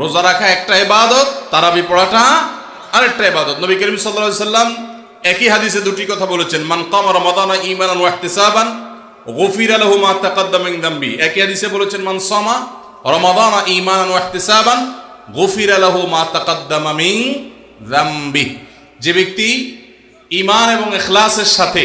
রোজা রাখা একটা এবাদত তারাবি পড়াটা আরেকটা এবাদত নবী করিম সাল্লাল্লাহু সাল্লাম একই হাদিসে দুটি কথা বলেছেন, মান কামা রমাদানা ঈমানান ওয়া ইহতিসাবান, গুফিরা লাহু মা তাকাদ্দামা দামবি। একই হাদিসে বলেছেন, মান সামা রমাদানা ঈমানান ওয়া ইহতিসাবান, গুফিরা লাহু মা তাকাদ্দামা দামবি। যে ব্যক্তি ঈমান এবং ইখলাসের সাথে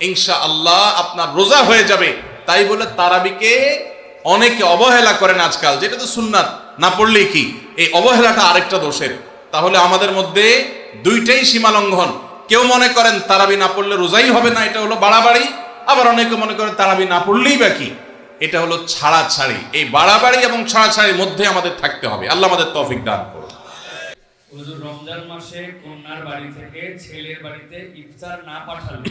ইনশা আল্লাহ আপনার রোজা হয়ে যাবে। তাই বলে তারাবিকে অনেকে অবহেলা করেন আজকাল। যেটা তো সুন্নাত, না পড়লেই কি? এই অবহেলাটা আরেকটা দোষের। তাহলে আমাদের মধ্যে দুইটাই সীমা লঙ্ঘন। কেউ মনে করেন তারাবি না পড়লে রোজাই হবে না, এটা হলো বাড়াবাড়ি। আবার অনেকে মনে করেন তারাবি না পড়লেই বা কি? এটা হলো ছাড়াছাড়ি। এই বাড়াবাড়ি এবং ছাড়াছাড়ির মধ্যে আমাদের থাকতে হবে। আল্লাহ আমাদের তৌফিক দান করুন। রমজান মাসে কন্যার বাড়ি থেকে ছেলের বাড়িতে ইফতার না পাঠালে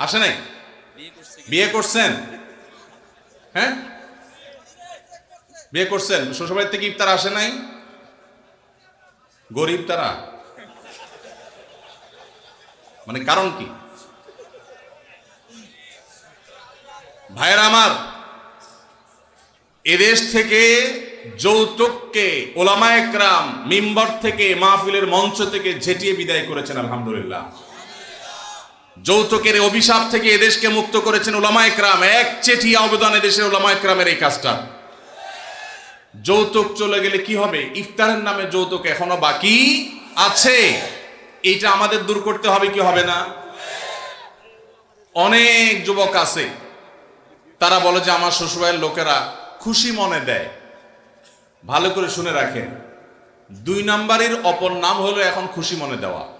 আসে নাই? বিয়ে করছেন? হ্যাঁ? বিয়ে করছেন? শ্বশুরবাড়ি থেকে ইফতার আসে নাই? গরিব তারা? মানে কারণ কি? ভাইয়ের আমার, এদেশ থেকে যৌতুককে ওলামা একরাম মিম্বর থেকে মাহফিলের মঞ্চ থেকে ঝেটিয়ে বিদায় করেছেন, আলহামদুলিল্লাহ। যৌতুকের অভিশাপ থেকে এদেশকে মুক্ত করেছেন ওলামা একরাম। এক চেটিয়া অবদান এদেশের ওলামা একরামের এই কাজটা। যৌতুক চলে গেলে কি হবে? ইফতারের নামে যৌতুক এখনও বাকি আছে। এটা আমাদের দূর করতে হবে কি হবে না? অনেক যুবক আছে, তারা বলে যে আমার শ্বশুরবাড়ির লোকেরা খুশি মনে দেয়। ভালো করে শুনে রাখেন। দুই নাম্বারের অপর নাম হলো এখন খুশি মনে দেওয়া।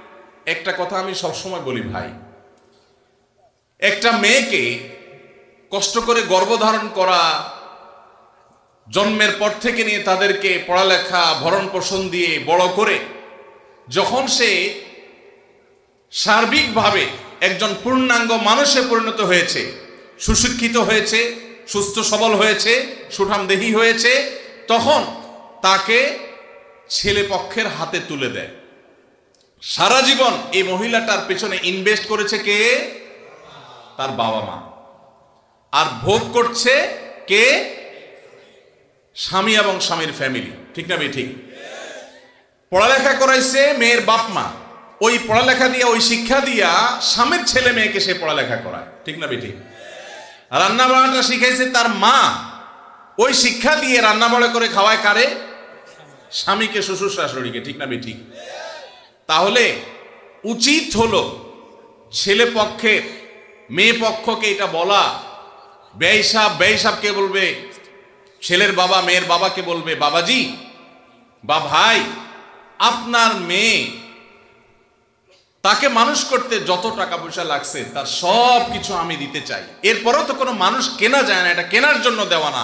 একটা কথা আমি সবসময় বলি ভাই। একটা মেয়েকে কষ্ট করে গর্ভধারণ করা, জন্মের পর থেকে নিয়ে তাদেরকে পড়ালেখা ভরণ পোষণ দিয়ে বড় করে, যখন সে সার্বিকভাবে একজন পূর্ণাঙ্গ মানুষে পরিণত হয়েছে, সুশিক্ষিত হয়েছে, সুস্থ সবল হয়েছে, সুঠামদেহী হয়েছে, তখন তাকে ছেলে পক্ষের হাতে তুলে দেয়। সারা জীবন এই মহিলাটার পেছনে ইনভেস্ট করেছে কে? তার বাবা মা। আর ভোগ করছে কে? স্বামী এবং স্বামীর ফ্যামিলি ঠিক না ঠিক পড়ালেখা করাইছে মেয়ের বাপ মা। ওই পড়ালেখা দিয়া, ওই শিক্ষা দিয়া স্বামীর ছেলে মেয়েকে সে পড়ালেখা করায়। ঠিক না বেটি রান্না বান্নাটা শিখাইছে তার মা। ওই শিক্ষা দিয়ে রান্না বাড়া করে খাওয়ায় কারে? স্বামীকে, শ্বশুর শাশুড়িকে। ঠিক না বেটি তাহলে উচিত হলো ছেলে পক্ষে, মেয়ে পক্ষকে এটা বলা। ব্যয়সাব ব্যয়সাবকে বলবে? ছেলের বাবা, মেয়ের বাবাকে বলবে? বাবাজি, বা ভাই, আপনার মেয়ে, তাকে মানুষ করতে যত টাকা পয়সা লাগছে, তার সব কিছু আমি দিতে চাই। এরপরও তো কোনো মানুষ কেনা যায় না, এটা কেনার জন্য দেওয়া না।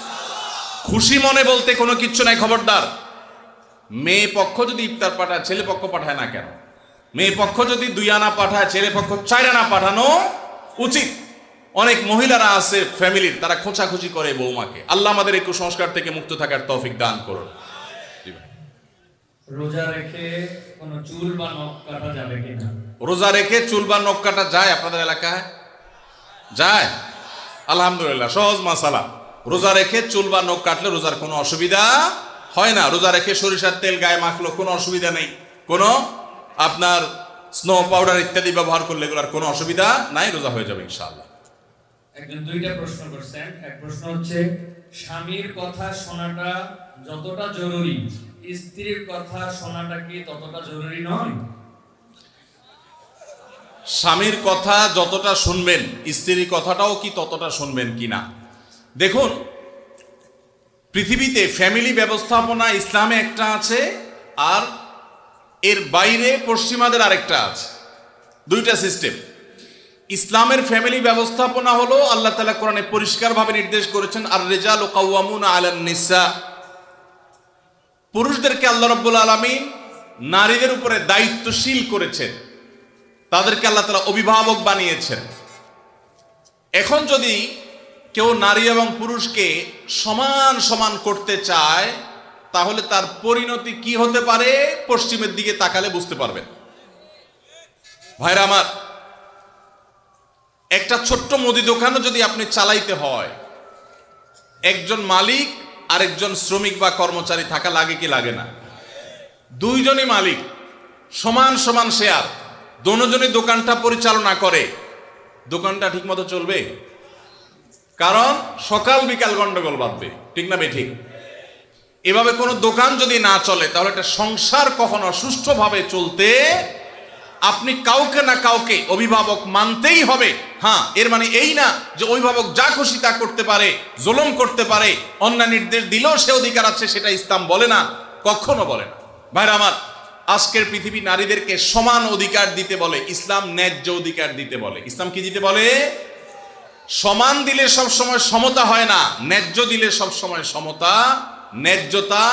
খুশি মনে বলতে কোনো কিচ্ছু নাই খবরদার। মেয়ে পক্ষ যদি ইফতার পাঠায় ছেলে পক্ষ পাঠায় না কেন? মেয়ে পক্ষ যদি দুই আনা পাঠায় ছেলে পক্ষ চার আনা পাঠানো উচিত। অনেক মহিলারা আছে ফ্যামিলির তারা খোঁচাখুচি করে বৌমাকে। আল্লাহ আমাদের এই কুসংস্কার থেকে মুক্ত থাকার তৌফিক দান করুন। রোজা রেখে কোনো চুল বা নখ কাটা যাবে কিনা? রোজা রেখে চুল বা নখ কাটা যায় আপনাদের এলাকায়? যায়? আলহামদুলিল্লাহ সহজ মাসালা। রোজা রেখে চুল বা নখ কাটলে রোজার কোনো অসুবিধা হয় না। রোজা রেখে সরিষার তেল গায়ে মাখলো কোনো অসুবিধা নেই। কোনো আপনার স্নো পাউডার ইত্যাদি ব্যবহার করলে এগুলোর কোনো অসুবিধা নাই, রোজা হয়ে যাবে ইনশাআল্লাহ। একজন দুইটা প্রশ্ন করছেন। এক প্রশ্ন হচ্ছে, স্বামীর কথা শোনাটা যতটা জরুরি, স্ত্রীর কথা শোনাটা কি ততটা জরুরি নয়? স্বামীর কথা যতটা শুনবেন স্ত্রীর কথাটাও কি ততটা শুনবেন কিনা দেখুন, পৃথিবীতে ফ্যামিলি ব্যবস্থাপনা ইসলামে একটা আছে, আর এর বাইরে পশ্চিমাদের আরেকটা আছে। দুইটা সিস্টেম ইসলামের ফ্যামিলি ব্যবস্থাপনা হলো, আল্লাহ তালা কোরআনে পরিষ্কারভাবে নির্দেশ করেছেন আর রেজাল ও কাউয়ামুন আলান নিসা। পুরুষদেরকে আল্লাহ রব্বুল আলমিন নারীদের উপরে দায়িত্বশীল করেছেন। তাদেরকে আল্লাহ তালা অভিভাবক বানিয়েছেন। এখন যদি কেউ নারী এবং পুরুষকে সমান সমান করতে চায়, তাহলে তার পরিণতি কি হতে পারে? পশ্চিমের দিকে তাকালে বুঝতে পারবেন। ভাইরা আমার, একটা ছোট্ট মুদি দোকানও যদি আপনি চালাইতে হয়, একজন মালিক আরেকজন শ্রমিক বা কর্মচারী থাকা লাগে কি লাগে না? দুইজনই মালিক, সমান সমান শেয়ার, দোনোজনই দোকানটা পরিচালনা করে। দোকানটা ঠিকমতো চলবে? কারণ সকাল বিকাল গন্ডগোল বাঁধবে, ঠিক না ঠিক এভাবে কোনো দোকান যদি না চলে, তাহলে একটা সংসার কখনো সুষ্ঠুভাবে চলতে আপনি কাউকে না কাউকে অভিভাবক মানতেই হবে। হ্যাঁ এর মানে এই না যে অভিভাবক যা খুশি তা করতে পারে, জুলুম করতে পারে অন্যান্য নির্দেশ দিলেও সে অধিকার আছে সেটা ইসলাম বলে না, কখনো বলে না। ভাইরা আমার, আজকের পৃথিবী নারীদেরকে সমান অধিকার দিতে বলে, ইসলাম ন্যায্য অধিকার দিতে বলে। ইসলাম কি দিতে বলে? সমান দিলে সব সময় সমতা হয় না, ন্যায্য দিলে সব সময় সমতা, ন্যায্যতা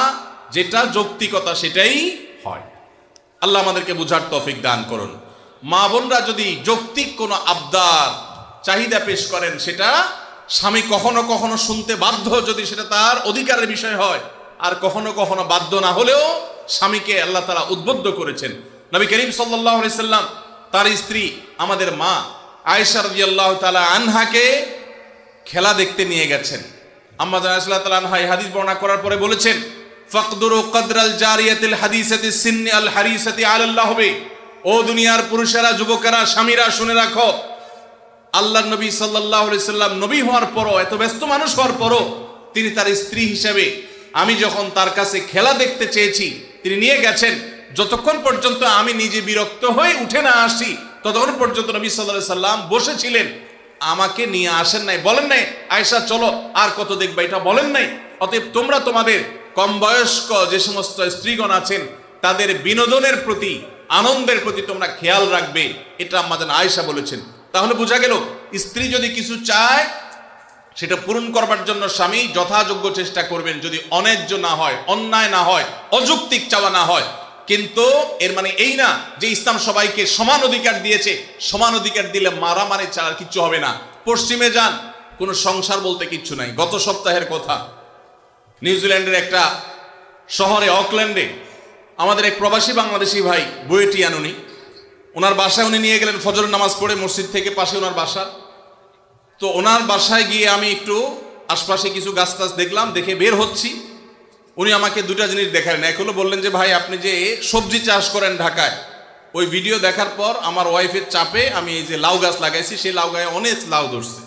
যেটা যৌক্তিকতা সেটাই হয়। আল্লাহ আমাদেরকে বুঝার তৌফিক দান করুন। মা বোনরা যদি যৌক্তিক কোনো আবদার, চাহিদা পেশ করেন, সেটা স্বামী কখনো কখনো শুনতে বাধ্য যদি সেটা তার অধিকারের বিষয় হয়, আর কখনো কখনো বাধ্য না হলেও স্বামীকে আল্লাহ তারা উদ্বুদ্ধ করেছেন। নবী করিম সাল্লাহ সাল্লাম, তার স্ত্রী, আমাদের মা আয়েশা রাদিয়াল্লাহু তাআলা আনহাকে খেলা দেখতে নিয়ে গেছেন। আম্মা জানাল্লাহ তাআলা আনহা হাদিস বর্ণনা করার পরে বলেছেন, ফাকদুরু কদরাল জারিয়াতিল হাদিসাতি সিন্নি আল হারিসাতি আলাল্লাহ হবে ও দুনিয়ার পুরুষেরা, যুবকেরা, স্বামীরা, শুনে রাখো আল্লাহ নবী সাল্লাহ সাল্লাম নবী হওয়ার পরও, এত ব্যস্ত মানুষ হওয়ার পরও তিনি তার স্ত্রী হিসেবে আমি যখন তার কাছে খেলা দেখতে চেয়েছি, তিনি নিয়ে গেছেন, যতক্ষণ পর্যন্ত আমি নিজে বিরক্ত হয়ে উঠে না আসি ততক্ষণ পর্যন্ত নবী সাল্লাহ সাল্লাম বসেছিলেন। আমাকে নিয়ে আসেন নাই, বলেন নাই আয়সা চলো, আর কত দেখবা? এটা বলেন নাই। অতএব তোমরা তোমাদের কম বয়স্ক যে সমস্ত স্ত্রীগণ আছেন, তাদের বিনোদনের প্রতি, আনন্দের প্রতি তোমরা খেয়াল রাখবে। এটা আমাদের আয়সা বলেছেন। তাহলে বোঝা গেল, স্ত্রী যদি কিছু চায়, সেটা পূরণ করবার জন্য স্বামী যথাযোগ্য চেষ্টা করবেন। যদি অন্যায্য না হয়, অন্যায় না হয়, অযৌক্তিক চাওয়া না হয় কিন্তু এর মানে এই না যে ইসলাম সবাইকে সমান অধিকার দিয়েছে। সমান অধিকার দিলে মারামারি ছাড়া কিচ্ছু হবে না। পশ্চিমে যান, কোনো সংসার বলতে কিচ্ছু নাই। গত সপ্তাহের কথা। নিউজিল্যান্ডের একটা শহরে, অকল্যান্ডে, আমাদের এক প্রবাসী বাংলাদেশি ভাই বুয়েটি আনুনি ওনার বাসায় উনি নিয়ে গেলেন ফজর নামাজ পড়ে মসজিদ থেকে পাশে ওনার বাসা। তো ওনার বাসায় গিয়ে আমি একটু আশপাশে কিছু গাছ টাছ দেখলাম, দেখে বের হচ্ছি। উনি আমাকে দুটা জিনিস দেখালেন। এক হলো বললেন যে, ভাই, আপনি যে সবজি চাষ করেন ঢাকায়, ওই ভিডিও দেখার পর আমার ওয়াইফের চাপে আমি এই যে লাউ গাছ লাগাইছি, সেই লাউ গায়ে অনেক লাউ ধরছে।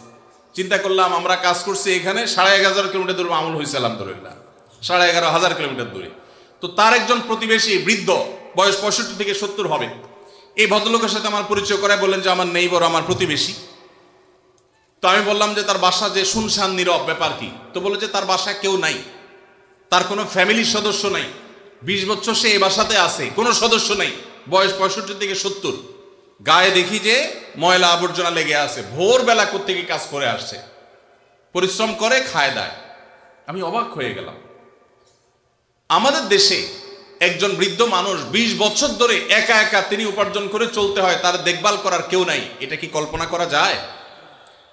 চিন্তা করলাম, আমরা কাজ করছি এখানে, সাড়ে এগারো হাজার কিলোমিটার দূরে আমল হয়েছে আলহামদুলিল্লাহ। সাড়ে এগারো হাজার কিলোমিটার দূরে। তো তার একজন প্রতিবেশী বৃদ্ধ, বয়স পঁয়ষট্টি থেকে সত্তর হবে, এই ভদ্রলোকের সাথে আমার পরিচয় করায় বললেন যে, আমার নেই নেইবর, আমার প্রতিবেশী। তো আমি বললাম যে, তার বাসা যে শুনশান নীরব, ব্যাপার কি? তো বলে যে, তার বাসায় কেউ নাই। তার কোনো ফ্যামিলির সদস্য নাই। বিশ বছর সে এই বাসাতে আছে, কোনো সদস্য নাই। বয়স পঁয়ষট্টি থেকে সত্তর। গায়ে দেখি যে ময়লা আবর্জনা লেগে আছে, ভোরবেলা থেকে কাজ করে আসছে। পরিশ্রম করে খায় দায়। আমি অবাক হয়ে গেলাম। আমাদের দেশে একজন বৃদ্ধ মানুষ ২০ বছর ধরে একা একা তিনি উপার্জন করে চলতে হয়, তার দেখভাল করার কেউ নাই। এটা কি কল্পনা করা যায়?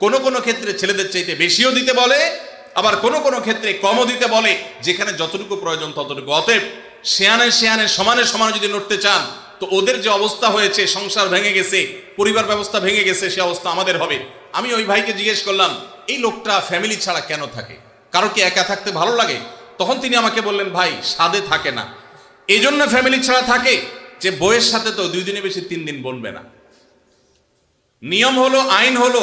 কোনো কোনো ক্ষেত্রে ছেলেদের চাইতে বেশিও দিতে বলে, আবার কোনো কোনো ক্ষেত্রে কমও দিতে বলে, যেখানে যতটুকু প্রয়োজন ততটুকু। অতএব শেয়ানে শেয়ানে সমানে সমানে যদি নড়তে চান, তো ওদের যে অবস্থা হয়েছে, সংসার ভেঙে গেছে, পরিবার ব্যবস্থা ভেঙে গেছে, সে অবস্থা আমাদের হবে। আমি ওই ভাইকে জিজ্ঞেস করলাম, এই লোকটা ফ্যামিলি ছাড়া কেন থাকে? কারও কি একা থাকতে ভালো লাগে? তখন তিনি আমাকে বললেন, ভাই, স্বাদে থাকে না। এই জন্য ফ্যামিলি ছাড়া থাকে যে বইয়ের সাথে তো দুই দিনে বেশি তিন দিন বনবে না। নিয়ম হলো, আইন হলো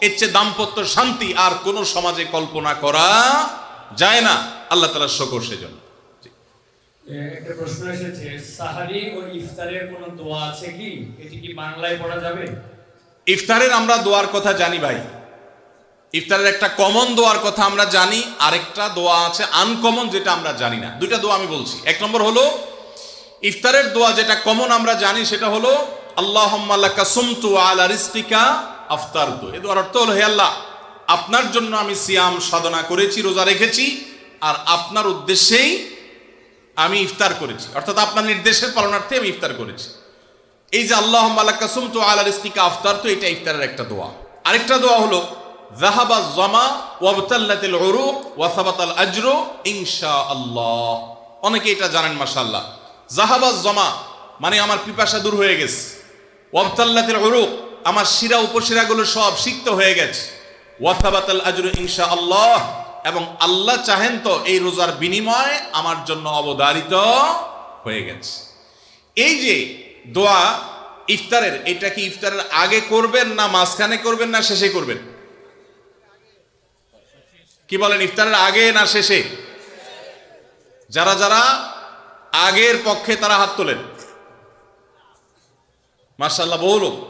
এর চেয়ে দাম্পত্য শান্তি আর কোনো সমাজে কল্পনা করা যায় না। আল্লাহ তালা শকর সেজন্য। একটা প্রশ্ন এসেছে সাহারি ও ইফতারের কোনো দোয়া আছে কি? এটি কি বাংলায় পড়া যাবে? ইফতারের আমরা দোয়ার কথা জানি ভাই। ইফতারের একটা কমন দোয়ার কথা আমরা জানি আরেকটা দোয়া আছে আনকমন যেটা আমরা জানি না। দুইটা দোয়া আমি বলছি। এক নম্বর হলো ইফতারের দোয়া যেটা কমন আমরা জানি সেটা হলো আল্লাহ সুমতু আলা রিস্তিকা আফতারতু এ দোয়ার অর্থ হলো, হে আল্লাহ, আপনার জন্য আমি সিয়াম সাধনা করেছি, রোজা রেখেছি, আর আপনার উদ্দেশ্যেই আমি ইফতার করেছি। অর্থাৎ আপনার নির্দেশের পালনার্থে আমি ইফতার করেছি। এই যে আল্লাহ কাসুম তো আলা রিস্তিকা আফতার তো এটা ইফতারের একটা দোয়া। আরেকটা দোয়া হলো জাহাবা জমা ওয়াবতাল্লাতিল উরুক ওয়া সাবাতাল আজরু ইনশাআল্লাহ। অনেকে এটা জানেন, মাশাআল্লাহ। জাহাবা জমা মানে আমার পিপাসা দূর হয়ে গেছে। ওয়াবতাল্লাতিল উরুক আমার শিরা উপশিরাগুলো সব সিক্ত হয়ে গেছে। ওয়া সাবাতাল আজরু ইনশাআল্লাহ, এবং আল্লাহ চাহেন তো এই রোজার বিনিময় আমার জন্য অবদারিত হয়ে গেছে। এই যে দোয়া ইফতারের, এটা কি ইফতারের আগে করবেন না মাঝখানে করবেন না শেষে করবেন? কি বলেন, ইফতারের আগে না শেষে? যারা যারা আগের পক্ষে তারা হাত তোলেন। মার্শাল্লাহ বহু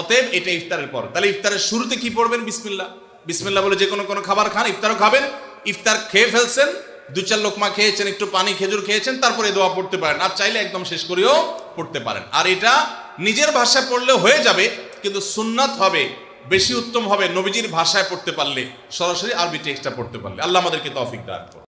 অতএব এটা ইফতারের পর। তাহলে ইফতারের শুরুতে কি পড়বেন? বিসমিল্লা বিসমিল্লা বলে যে কোনো কোনো খাবার খান, ইফতারও খাবেন। ইফতার খেয়ে ফেলছেন, দু চার লোকমা খেয়েছেন, একটু পানি খেজুর খেয়েছেন, তারপরে দোয়া পড়তে পারেন। আর চাইলে একদম শেষ করেও পড়তে পারেন। আর এটা নিজের ভাষায় পড়লে হয়ে যাবে, কিন্তু সুন্নাত হবে, বেশি উত্তম হবে নবীজির ভাষায় পড়তে পারলে, সরাসরি আরবি টেক্সটটা পড়তে পারলে। আল্লাহ আমাদেরকে তৌফিক দান